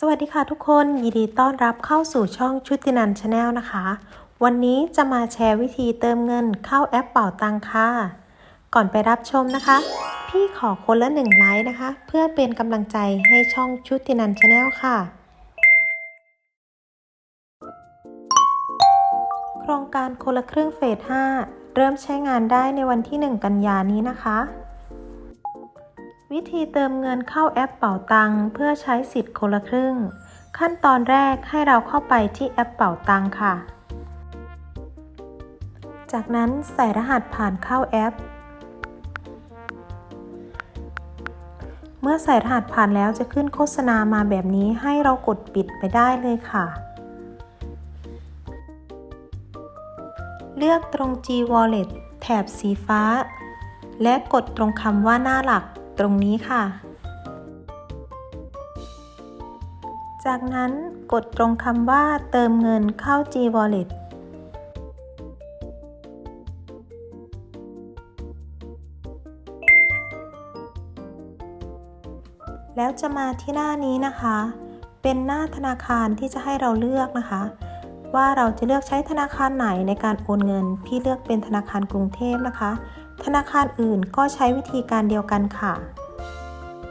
สวัสดีค่ะทุกคนยินดีต้อนรับเข้าสู่ช่องชุตินันชาแนลนะคะ วันนี้จะมาแชร์วิธีเติมเงินเข้าแอปเป่าตังค่ะก่อนไปรับชมนะคะ พี่ขอคนละหนึ่งไลค์นะคะ เพื่อเป็นกำลังใจให้ช่องชุตินันชาแนลค่ะ โครงการคนละครึ่งเฟส 5 เริ่มใช้งานได้ในวันที่ 1 กันยานี้นะคะ วิธีเติมเงินเข้าแอปเป๋าตังเพื่อใช้สิทธิ์คนละครึ่ง ขั้นตอนแรกให้เราเข้าไปที่แอปเป๋าตังค่ะ จากนั้นใส่รหัสผ่านเข้าแอป เมื่อใส่รหัสผ่านแล้วจะขึ้นโฆษณามาแบบนี้ให้เรากดปิดไปได้เลยค่ะเลือกตรง G Wallet แถบสีฟ้า และกดตรงคำว่าหน้าหลัก ตรงนี้ค่ะ จากนั้นกดตรงคำว่าเติมเงินเข้า G Wallet แล้วจะมาที่หน้านี้นะคะ เป็นหน้าธนาคารที่จะให้เราเลือกนะคะ ว่าเราจะเลือกใช้ธนาคารไหนในการโอนเงิน พี่เลือกเป็นธนาคารกรุงเทพนะคะ ธนาคารอื่นก็ใช้วิธีการเดียวกันค่ะ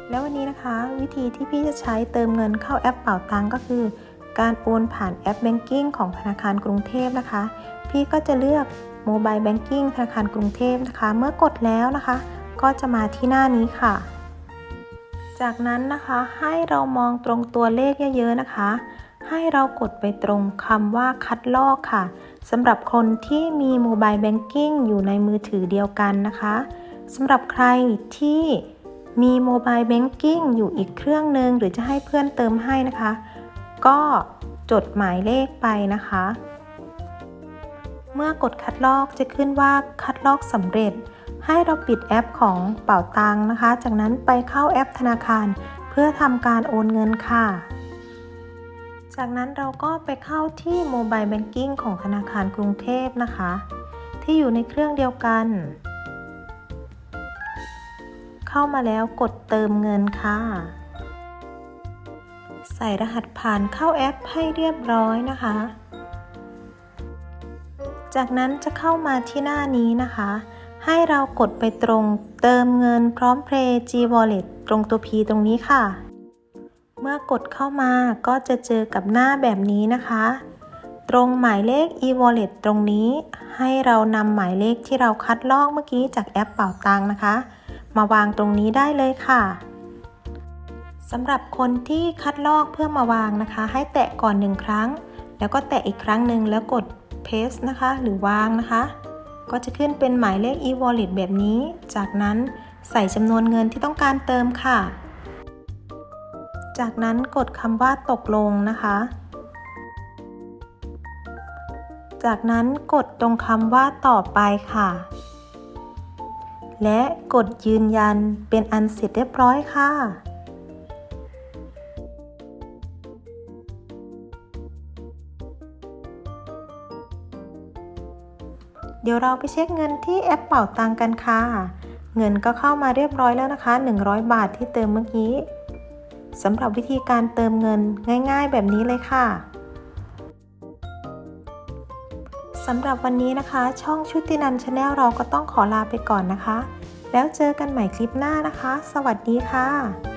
แล้ววันนี้นะคะ วิธีที่พี่จะใช้เติมเงินเข้าแอปเป่าตังก็คือ การโอนผ่านแอป Banking ของธนาคารกรุงเทพนะคะ พี่ก็จะเลือก Mobile Banking ธนาคารกรุงเทพนะคะ เมื่อกดแล้วนะคะ ก็จะมาที่หน้านี้ค่ะ จากนั้นนะคะให้เรามองตรงตัวเลขเยอะๆนะคะ ให้เรากดไปตรงคำว่าคัดลอกค่ะสำหรับคนที่มี Mobile Banking อยู่ในมือถือเดียวกันนะคะสำหรับใครที่มี Mobile Banking อยู่อีกเครื่องหนึ่งหรือจะให้เพื่อนเติมให้นะคะ ก็จดหมายเลขไปนะคะ เมื่อกดคัดลอกจะขึ้นว่าคัดลอกสำเร็จ ให้เราปิดแอปของเป่าตังนะคะ จากนั้นไปเข้าแอปธนาคาร เพื่อทำการโอนเงินค่ะ จากนั้นเราก็ไปเข้าที่ Mobile Banking ของธนาคารกรุงเทพนะคะ ที่อยู่ในเครื่องเดียวกัน เข้ามาแล้วกดเติมเงินค่ะ ใส่รหัสผ่านเข้าแอปให้เรียบร้อยนะคะ จากนั้นจะเข้ามาที่หน้านี้นะคะ ให้เรากดไปตรงเติมเงินพร้อม Play G Wallet ตรงตัว P ตรงนี้ค่ะ เมื่อกดเข้ามาก็จะเจอกับหน้าแบบนี้นะคะ ตรงหมายเลข e-wallet ตรงนี้ ให้เรานำหมายเลขที่เราคัดลอกเมื่อกี้จากแอปเป่าตังนะคะ มาวางตรงนี้ได้เลยค่ะสำหรับคนที่คัดลอกเพื่อมาวางนะคะ ให้แตะก่อนหนึ่งครั้ง แล้วก็แตะอีกครั้งหนึ่งแล้วกด paste นะคะ หรือวางนะคะ ก็จะขึ้นเป็นหมายเลข e-wallet แบบนี้ จากนั้นใส่จำนวนเงินที่ต้องการเติมค่ะ จากนั้นกดคำว่าตกลงนะคะ จากนั้นกดตรงคำว่าต่อไปค่ะ และกดยืนยันเป็นอันเสร็จเรียบร้อยค่ะเดี๋ยวเราไปเช็คเงินที่แอปเป่าตังกันค่ะ เงินก็เข้ามาเรียบร้อยแล้วนะคะ 100 บาทที่เติมเมื่อกี้ สำหรับวิธีการเติมเงินง่ายๆ แบบนี้เลยค่ะสำหรับวันนี้นะคะ ช่องชุตินันชาแนลเราก็ต้องขอลาไปก่อนนะคะ แล้วเจอกันใหม่คลิปหน้านะคะ สวัสดีค่ะ